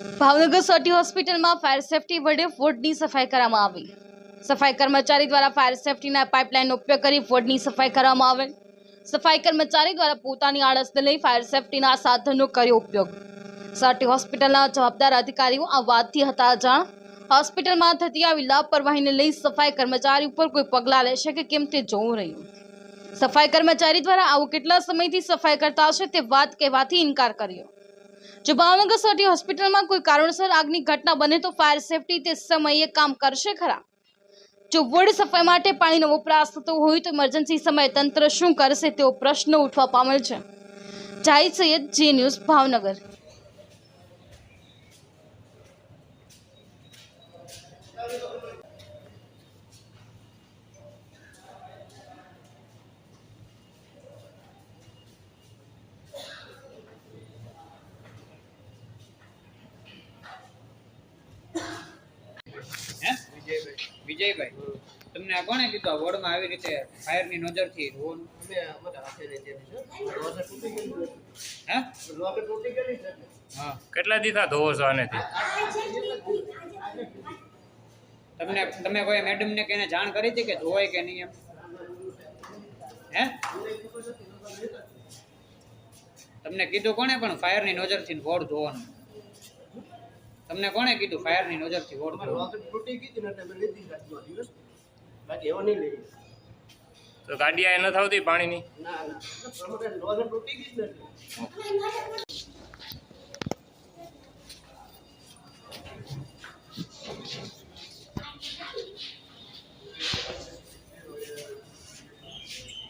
ભાવનગર સટી હોસ્પિટલમાં fire safety વડે વોર્ડની સફાઈ કરવામાં આવી. સફાઈ કર્મચારી દ્વારા ફાયર સેફટીના પાઇપલાઇનનો ઉપયોગ કરી વોર્ડની સફાઈ કરવામાં આવેલ. સફાઈ કર્મચારી દ્વારા પોતાની આળસને લઈ ફાયર સેફટીના સાધનનો કર્યો ઉપયોગ. સટી હોસ્પિટલના જવાબદાર અધિકારીઓ આ વાતથી હતા જાણ. હોસ્પિટલમાં થતી આવી લાપરવાહીને લઈ સફાઈ કર્મચારી ઉપર કોઈ પગલાં લેશે કે કેમ તે જોવું રહ્યું? સફાઈ કર્મચારી દ્વારા આવું કેટલા સમયથી સફાઈ કરતા હશે તે વાત કહેવાથી ઇનકાર કર્યો. જો ભાવનગર સટી હોસ્પિટલમાં કોઈ કારણસર આગની ઘટના બને તો ફાયર સેફટી તે સમયે કામ કરશે ખરા? જો વડ સફાઈ માટે પાણીનો વપરાશ થતો હોય તો ઇમરજન્સી સમયે તંત્ર શું કરશે તેવો પ્રશ્ન ઉઠવા પામેલ છે. Zahid Syed Zee News Bhavnagar. Vijaybhai તમને આ કોણે કીધું? વોર્ડમાં આવી રીતે ફાયરની નજરથી રોવાનું? હે? હા. કેટલા દીધા ધોવો છો આનેથી? તમને તમે કોઈ મેડમને કે એને જાણ કરી હતી કે ધોવાય કે નહીં એમ? હે? તમને કીધું કોણે પણ ફાયરની નજરથી વોર્ડ ધોવાનું? તમને કોણે કીધું ફાયરની નજરથી વોર્ડ ધોવાનું બાકી એવો નહીં લઈ તો ગાડી આ ન આવતી પાણીની? ના ના. તૂટી ગઈ જ નથી.